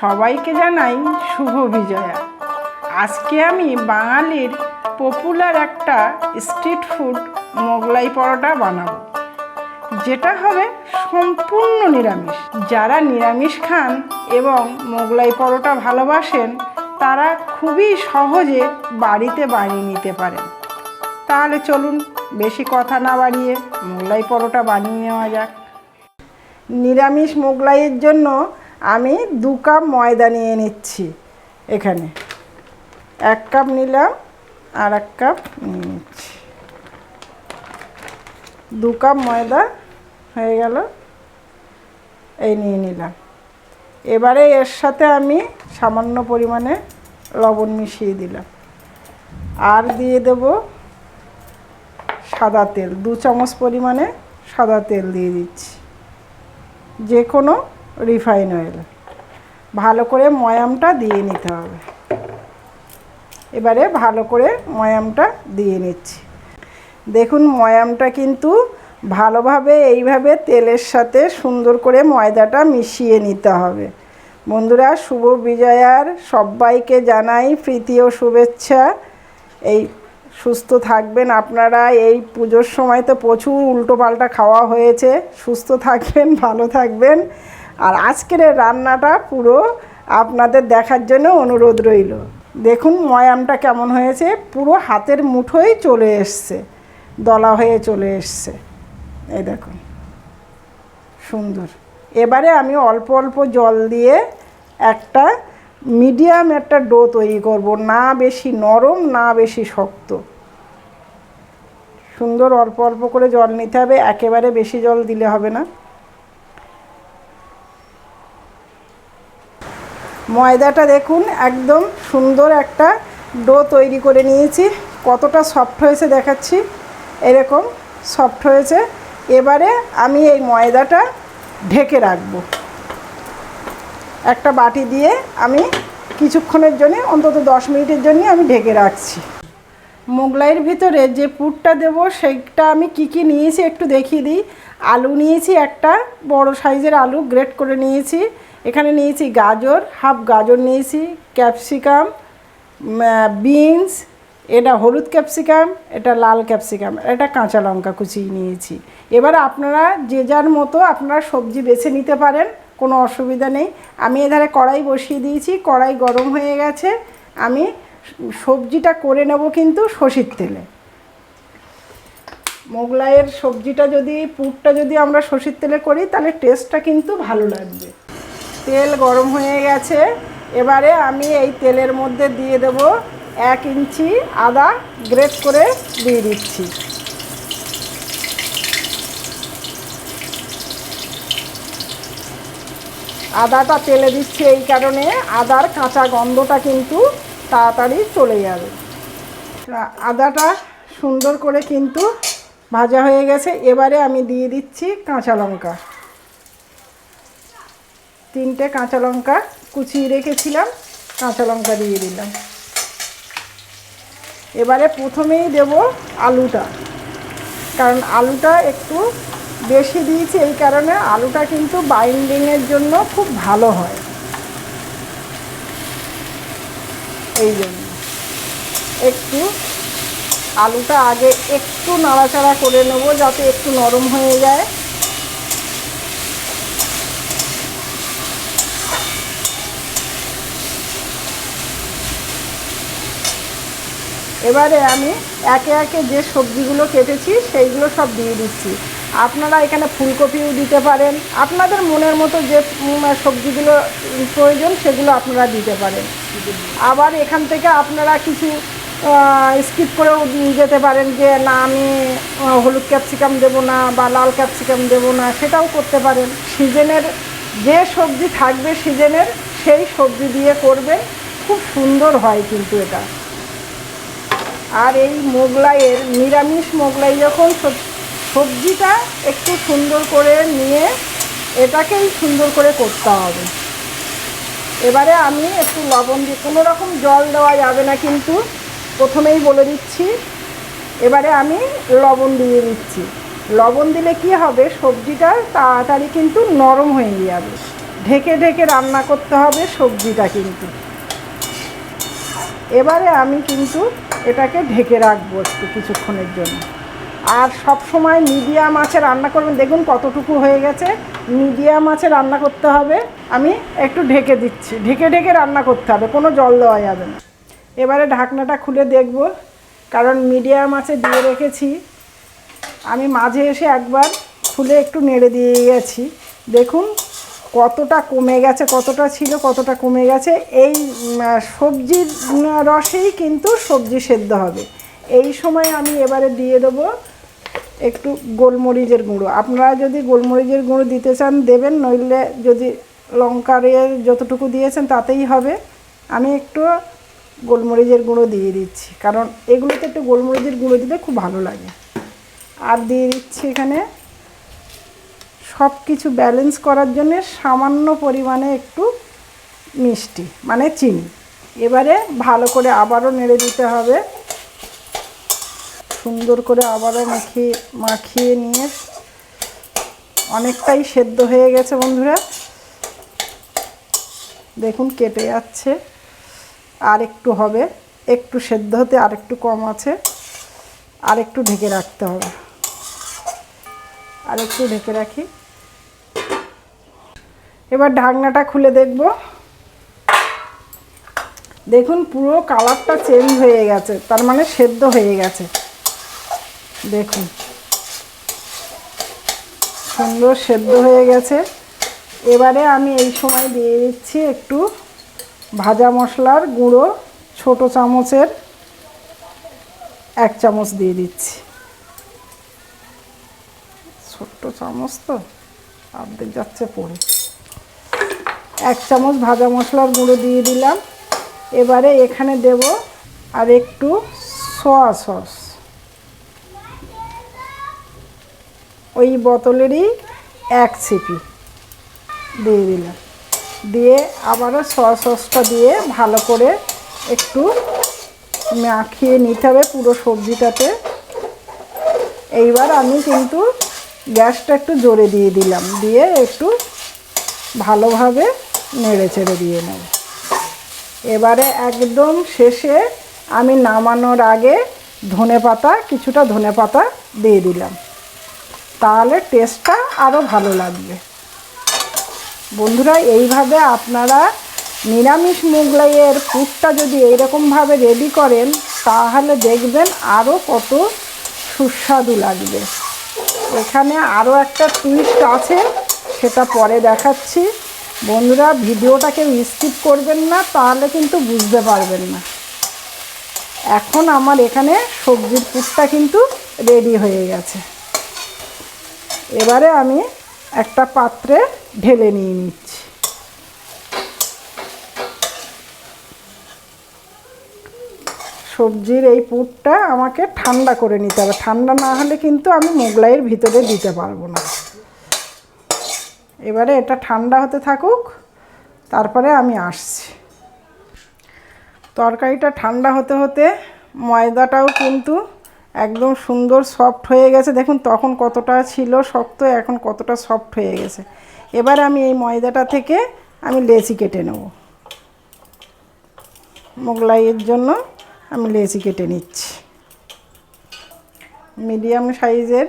সবাইকে জানাই শুভ বিজয়া। আজকে আমি বাঙালির পপুলার একটা স্ট্রিট ফুড মোগলাই পরোটা বানাবো, যেটা হবে সম্পূর্ণ নিরামিষ। যারা নিরামিষ খান এবং মোগলাই পরোটা ভালোবাসেন, তারা খুবই সহজে বাড়িতে বানিয়ে নিতে পারেন। তাহলে চলুন বেশি কথা না বাড়িয়ে মোগলাই পরোটা বানিয়ে নেওয়া যাক। নিরামিষ মোগলাইয়ের জন্য আমি দু কাপ ময়দা নিয়ে নিচ্ছি এখানে। এক কাপ নিলাম আর এক কাপ নিয়ে নিচ্ছি। দু কাপ ময়দা হয়ে গেল, এই নিয়ে নিলাম। এবারে এর সাথে আমি সামান্য পরিমাণে লবণ মিশিয়ে দিলাম। আর দিয়ে দেব সাদা তেল, দু চামচ পরিমাণে সাদা তেল দিয়ে দিচ্ছি। যে কোনো রিফাইন অয়েল ভালো করে ময়ামটা দিয়ে নিতে হবে। এবারে ভালো করে ময়ামটা দিয়ে নিচ্ছি। দেখুন, ময়ামটা কিন্তু ভালোভাবে এইভাবে তেলের সাথে সুন্দর করে ময়দাটা মিশিয়ে নিতে হবে। বন্ধুরা, শুভ বিজয়ার সবাইকে জানাই প্রীতি ও শুভেচ্ছা। এই সুস্থ থাকবেন আপনারা। এই পুজোর সময় তো প্রচুর উল্টোপাল্টা খাওয়া হয়েছে। সুস্থ থাকবেন, ভালো থাকবেন। আর আজকের রান্নাটা পুরো আপনাদের দেখার জন্য অনুরোধ রইল। দেখুন ময়ামটা কেমন হয়েছে, পুরো হাতের মুঠোই চলে এসছে, দলা হয়ে চলে এসছে। এই দেখুন, সুন্দর। এবারে আমি অল্প অল্প জল দিয়ে একটা মিডিয়াম একটা ডো তৈরি করব, না বেশি নরম, না বেশি শক্ত। সুন্দর অল্প অল্প করে জল নিতে হবে, একেবারে বেশি জল দিলে হবে না। ময়দাটা দেখুন, একদম সুন্দর একটা ডো তৈরি করে নিয়েছি। কতটা সফট হয়েছে দেখাচ্ছি। এরকম সফট হয়েছে। এবারে আমি এই ময়দাটা ঢেকে রাখব। একটা বাটি দিয়ে আমি কিছুক্ষণের জন্য, অন্তত দশ মিনিটের জন্য আমি ঢেকে রাখছি। মোগলাইয়ের ভিতরে যে পুরটা দেব, সেইটা আমি কি কি নিয়েছি একটু দেখিয়ে দিই। আলু নিয়েছি একটা, বড় সাইজের আলু গ্রেট করে নিয়েছি। এখানে নিয়েছি গাজর, হাফ গাজর নিয়েছি, ক্যাপসিকাম বিনস, এটা হলুদ ক্যাপসিকাম, এটা লাল ক্যাপসিকাম, এটা কাঁচা লঙ্কা কুচিয়ে নিয়েছি। এবার আপনারা যে যার মতো আপনারা সবজি বেছে নিতে পারেন, কোনো অসুবিধা নেই। আমি এধারে কড়াই বসিয়ে দিয়েছি, কড়াই গরম হয়ে গেছে। আমি সবজিটা করে নেব কিন্তু সর্ষের তেলে। মোগলাইয়ের সবজিটা যদি, পুরটা যদি আমরা সর্ষের তেলে করি, তাহলে টেস্টটা কিন্তু ভালো লাগবে। তেল গরম হয়ে গেছে। এবারে আমি এই তেলের মধ্যে দিয়ে দেব এক ইঞ্চি আদা গ্রেট করে দিয়ে দিচ্ছি। আদাটা তেলে দিচ্ছি এই কারণে আদার কাঁচা গন্ধটা কিন্তু তাড়াতাড়ি চলে যাবে। আদাটা সুন্দর করে কিন্তু ভাজা হয়ে গেছে। এবারে আমি দিয়ে দিচ্ছি কাঁচা লঙ্কা। তিনটে কাঁচা লঙ্কা কুচিয়ে রেখেছিলাম, কাঁচা লঙ্কা দিয়ে দিলাম। এবারে প্রথমেই দেব আলুটা, কারণ আলুটা একটু বেশি দিয়েছি এই কারণে আলুটা কিন্তু বাইন্ডিংয়ের জন্য খুব ভালো হয়। এই জন্য একটু আলুটা আগে একটু নাড়াচাড়া করে নেব যাতে একটু নরম হয়ে যায়। এবারে আমি একে একে যে সবজিগুলো কেটেছি, সেইগুলো সব দিয়ে দিচ্ছি। আপনারা এখানে ফুলকপিও দিতে পারেন। আপনাদের মনের মতো যে সবজিগুলো প্রয়োজন, সেগুলো আপনারা দিতে পারেন। আবার এখান থেকে আপনারা কিছু স্কিপ করেও যেতে পারেন যে, না, আমি হলুদ ক্যাপসিকাম দেব না বা লাল ক্যাপসিকাম দেব না, সেটাও করতে পারেন। সিজনের যে সবজি থাকবে সিজনের, সেই সবজি দিয়ে করবেন খুব সুন্দর হয় কিন্তু এটা। আর এই মোগলাইয়ের, নিরামিষ মোগলাই যখন সবজিটা একটু সুন্দর করে নিয়ে এটাকেই সুন্দর করে করতে হবে। এবারে আমি একটু লবণ দিয়ে, কোনো রকম জল দেওয়া যাবে না কিন্তু প্রথমেই বলে দিচ্ছি। এবারে আমি লবণ দিয়ে দিচ্ছি। লবণ দিলে কি হবে? সবজিটা তাড়াতাড়ি কিন্তু নরম হয়ে যাবে। ঢেকে ঢেকে রান্না করতে হবে সবজিটা কিন্তু। এবারে আমি কিন্তু এটাকে ঢেকে রাখব একটু কিছুক্ষণের জন্য। আর সব সময় মিডিয়াম আছে রান্না করবেন। দেখুন কতটুকু হয়ে গেছে। মিডিয়াম আছে রান্না করতে হবে। আমি একটু ঢেকে দিচ্ছি। ঢেকে ঢেকে রান্না করতে হবে। কোনো জল দেওয়া যাবে না। এবারে ঢাকনাটা খুলে দেখব। কারণ মিডিয়াম আছে দিয়ে রেখেছি। আমি মাঝে এসে একবার খুলে একটু নেড়ে দিয়ে গেছি। দেখুন কতটা কমে গেছে, কতটা ছিল, কতটা কমে গেছে, এই সবজির রসেই কিন্তু সবজি সেদ্ধ হবে। এই সময় আমি এবারে দিয়ে দেবো একটু গোলমরিচের গুঁড়ো। আপনারা যদি গোলমরিচের গুঁড়ো দিতে চান, দেবেন, নইলে যদি লঙ্কারের যতটুকু দিয়েছেন তাতেই হবে। আমি একটু গোলমরিচের গুঁড়ো দিয়ে দিচ্ছি, কারণ এগুলোতে একটু গোলমরিচের গুঁড়ো দিলে খুব ভালো লাগে। আর দিয়ে দিচ্ছি এখানে সব কিছু ব্যালেন্স করার জন্য সামান্য পরিমাণে একটু মিষ্টি মানে চিনি। এবারে ভালো করে আবারও নেড়ে দিতে হবে। সুন্দর করে আবারও মাখিয়ে মাখিয়ে নিয়ে অনেকটাই সেদ্ধ হয়ে গেছে বন্ধুরা। দেখুন কেটে যাচ্ছে। আর একটু হবে, একটু সেদ্ধ হতে আর একটু কম আছে। আর একটু ঢেকে রাখতে হবে। আর একটু ঢেকে রাখি। এবার ঢাকনাটা খুলে দেখব। দেখুন, পুরো কালারটা চেঞ্জ হয়ে গেছে, তার মানে সেদ্ধ হয়ে গেছে। দেখুন, সুন্দর সেদ্ধ হয়ে গেছে। এবারে আমি এই সময় দিয়ে দিচ্ছি একটু ভাজা মশলার গুঁড়ো, ছোট চামচের এক চামচ দিয়ে দিচ্ছি। ছোট্ট চামচ তো অর্ধেক যাচ্ছে পড়ে এক চামচ ভাজা মশলার গুঁড়ো দিয়ে দিলাম। এবারে এখানে দেব আর একটু সোয়া সস ওই বোতলেরই এক ছিপি দিয়ে দিলাম। দিয়ে আবারও সয়া সসটা দিয়ে ভালো করে একটু মাখিয়ে নিতে হবে পুরো সবজিটাতে। এইবার আমি কিন্তু গ্যাসটা একটু জোরে দিয়ে দিলাম। দিয়ে একটু ভালোভাবে নেড়ে চেড়ে দিয়ে নেব। এবারে একদম শেষে আমি নামানোর আগে ধনে পাতা, কিছুটা ধনে পাতা দিয়ে দিলাম। তাহলে টেস্টটা আরও ভালো লাগবে। বন্ধুরা, এইভাবে আপনারা নিরামিষ মোগলাইয়ের পুরটা যদি এইরকমভাবে রেডি করেন, তাহলে দেখবেন আরও কত সুস্বাদু লাগবে। এখানে আরও একটা টুইস্ট আছে, সেটা পরে দেখাচ্ছি। বন্ধুরা, ভিডিওটাকে স্কিপ করবেন না, তাহলে কিন্তু বুঝতে পারবেন না। এখন আমার এখানে সবজির পুরটা কিন্তু রেডি হয়ে গেছে। এবারে আমি একটা পাত্রে ঢেলে নিয়ে নিচ্ছি। সবজির এই পুরটা আমাকে ঠান্ডা করে নিতে হবে। ঠান্ডা না হলে কিন্তু আমি মোগলাইয়ের ভিতরে দিতে পারব না। এবারে এটা ঠান্ডা হতে থাকুক, তারপরে আমি আসছি। তরকারিটা ঠান্ডা হতে হতে ময়দাটাও কিন্তু একদম সুন্দর সফট হয়ে গেছে। দেখুন তখন কতটা ছিল শক্ত, এখন কতটা সফট হয়ে গেছে। এবার আমি এই ময়দাটা থেকে আমি লেচি কেটে নেব। মোগলাইয়ের জন্য আমি লেচি কেটে নিচ্ছি। মিডিয়াম সাইজের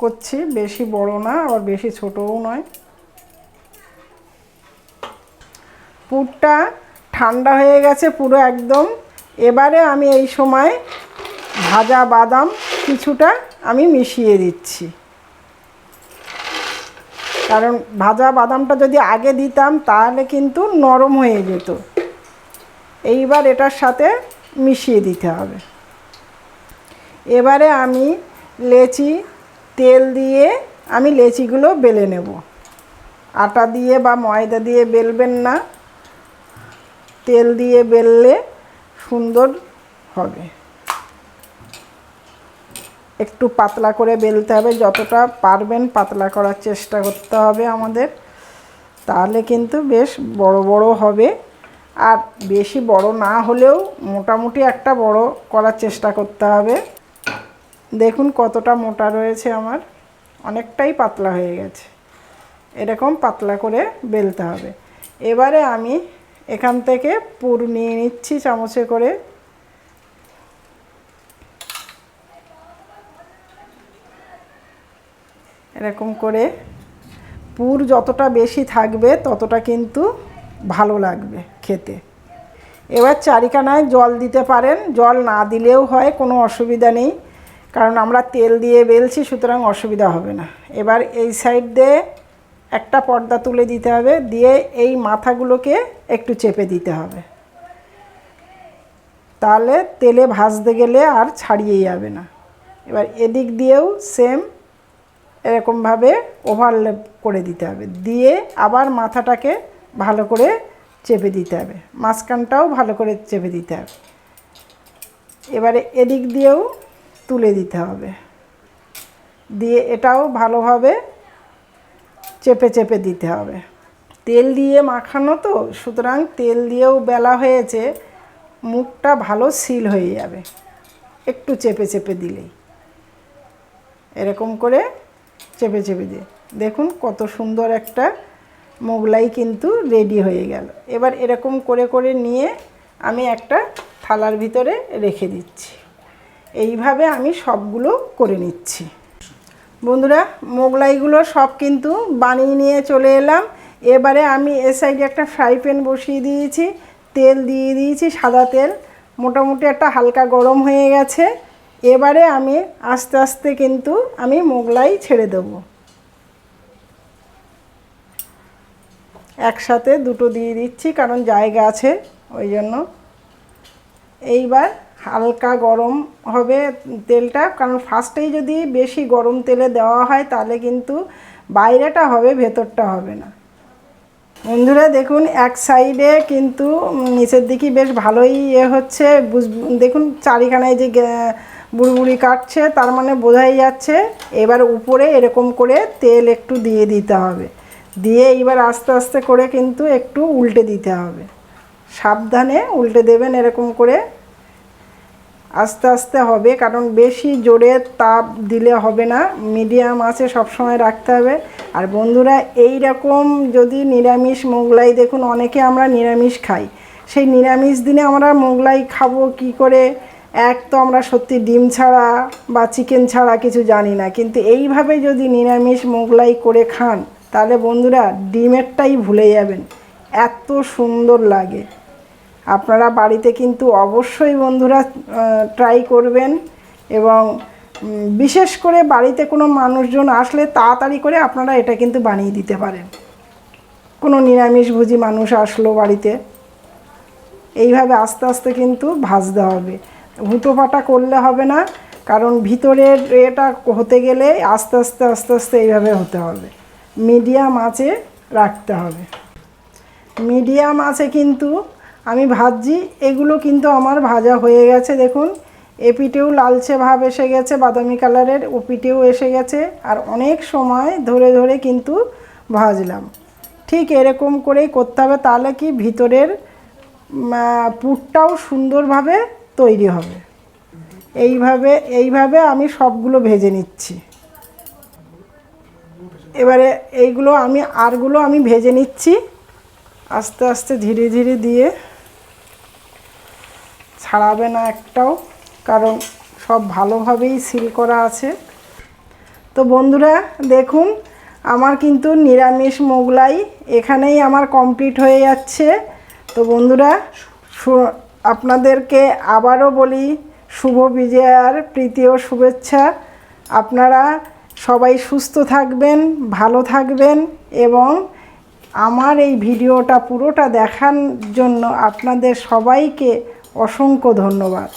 করছি, বেশি বড় না, আবার বেশি ছোটও নয়। পুরটা ঠান্ডা হয়ে গেছে পুরো একদম। এবারে আমি এই সময় ভাজা বাদাম কিছুটা আমি মিশিয়ে দিচ্ছি। কারণ ভাজা বাদামটা যদি আগে দিতাম তাহলে কিন্তু নরম হয়ে যেত। এইবার এটার সাথে মিশিয়ে দিতে হবে। এবারে আমি লেচি, তেল দিয়ে আমি লেচিগুলো বেলে নেব। আটা দিয়ে বা ময়দা দিয়ে বেলবেন না। তেল দিয়ে বেললে সুন্দর হবে। একটু পাতলা করে বেলতে হবে, যতটা পারবেন পাতলা করার চেষ্টা করতে হবে আমাদের। তাহলে কিন্তু বেশ বড় বড় হবে। আর বেশি বড় না হলেও মোটামুটি একটা বড় করার চেষ্টা করতে হবে। দেখুন কতটা মোটা রয়েছে আমার, অনেকটাই পাতলা হয়ে গেছে। এরকম পাতলা করে বেলতে হবে। এবারে আমি এখান থেকে পুর নিয়ে নিচ্ছি চামচে করে। এরকম করে পুর যতটা বেশি থাকবে ততটা কিন্তু ভালো লাগবে খেতে। এবার চারিখানায় জল দিতে পারেন, জল না দিলেও হয়, কোনো অসুবিধা নেই। কারণ আমরা তেল দিয়ে বেলছি, সুতরাং অসুবিধা হবে না। এবার এই সাইড দিয়ে একটা পর্দা তুলে দিতে হবে, দিয়ে এই মাথাগুলোকে একটু চেপে দিতে হবে। তাহলে তেলে ভাজতে গেলে আর ছাড়িয়ে যাবে না। এবার এদিক দিয়েও সেম এরকমভাবে ওভারলেপ করে দিতে হবে। দিয়ে আবার মাথাটাকে ভালো করে চেপে দিতে হবে। মাঝখানটাও ভালো করে চেপে দিতে হবে। এবারে এদিক দিয়েও তুলে দিতে হবে। দিয়ে এটাও ভালোভাবে চেপে চেপে দিতে হবে। তেল দিয়ে মাখানো তো, সুতরাং তেল দিয়েও বেলা হয়েছে, মুখটা ভালো সিল হয়ে যাবে। একটু চেপে চেপে দিলেই। এরকম করে চেপে চেপে দিয়ে। দেখুন কত সুন্দর একটা মোগলাই কিন্তু রেডি হয়ে গেল। এবার এরকম করে করে নিয়ে আমি একটা থালার ভিতরে রেখে দিচ্ছি। এইভাবে আমি সবগুলো করে নিচ্ছি। বন্ধুরা, মোগলাইগুলো সব কিন্তু বানিয়ে নিয়ে চলে এলাম। এবারে আমি এ সাইডে একটা ফ্রাই প্যান বসিয়ে দিয়েছি, তেল দিয়ে দিয়েছি, সাদা তেল। মোটামুটি একটা হালকা গরম হয়ে গেছে। এবারে আমি আস্তে আস্তে কিন্তু আমি মোগলাই ছেড়ে দেবো। একসাথে দুটো দিয়ে দিচ্ছি, কারণ জায়গা আছে, ওই জন্য। এইবার হালকা গরম হবে তেলটা, কারণ ফার্স্টেই যদি বেশি গরম তেলে দেওয়া হয়, তাহলে কিন্তু বাইরেটা হবে, ভেতরটা হবে না। বন্ধুরা, দেখুন, এক সাইডে কিন্তু নিচের দিকে বেশ ভালোই ইয়ে হচ্ছে। দেখুন, চারিখানায় যে বুড়ি কাটছে, তার মানে বোঝাই যাচ্ছে, এবার উপরে এরকম করে তেল একটু দিয়ে দিতে হবে। দিয়ে এইবার আস্তে আস্তে করে কিন্তু একটু উল্টে দিতে হবে। সাবধানে উল্টে দেবেন এরকম করে। আস্তে আস্তে হবে, কারণ বেশি জোরে তাপ দিলে হবে না। মিডিয়াম আছে, সবসময় রাখতে হবে। আর বন্ধুরা এই রকম যদি নিরামিষ মোগলাই, দেখুন অনেকে আমরা নিরামিষ খাই। সেই নিরামিষ দিনে আমরা মোগলাই খাব কি করে? এক তো আমরা সত্যি ডিম ছাড়া বা চিকেন ছাড়া কিছু জানি না, কিন্তু এইভাবে যদি নিরামিষ মোগলাই করে খান, তাহলে বন্ধুরা, ডিমেরটাই ভুলে যাবেন। এত সুন্দর লাগে। আপনারা বাড়িতে কিন্তু অবশ্যই বন্ধুরা ট্রাই করবেন এবং বিশেষ করে বাড়িতে কোনো মানুষজন আসলে তাড়াতাড়ি করে আপনারা এটা কিন্তু বানিয়ে দিতে পারেন। কোনো নিরামিষভোজী মানুষ আসলো বাড়িতে, এইভাবে আস্তে আস্তে কিন্তু ভাজতে হবে। হুটো পাটা করলে হবে না, কারণ ভিতরের এটা হতে গেলে আস্তে আস্তে আস্তে আস্তে এইভাবে হতে হবে। মিডিয়াম আঁচে রাখতে হবে। মিডিয়াম আছে কিন্তু আমি ভাজছি, এগুলো কিন্তু আমার ভাজা হয়ে গেছে, দেখুন। এপিটেও লালচে ভাব এসে গেছে, বাদামি কালারের ওপিটেও এসে গেছে, আর অনেক সময় ধরে ধরে কিন্তু ভাজলাম। ঠিক এরকম করেই করতে হবে, তাহলে কি ভিতরের পুরটাও সুন্দরভাবে তৈরি হবে। এইভাবে এইভাবে আমি সবগুলো ভেজে নিচ্ছি। এবারে এইগুলো আমি, আরগুলো আমি ভেজে নিচ্ছি। আস্তে আস্তে ধীরে ধীরে দিয়ে ছাড়াবে না একটাও, কারণ সব ভালোভাবেই সিল করা আছে। তো বন্ধুরা, দেখুন, আমার কিন্তু নিরামিষ মোগলাই এখানেই আমার কমপ্লিট হয়ে যাচ্ছে। তো বন্ধুরা আপনাদেরকে আবারও বলি, শুভ বিজয়ার প্রীতি ও শুভেচ্ছা। আপনারা সবাই সুস্থ থাকবেন, ভালো থাকবেন এবং আমার এই ভিডিওটা পুরোটা দেখার জন্য আপনাদের সবাইকে অসংখ্য ধন্যবাদ।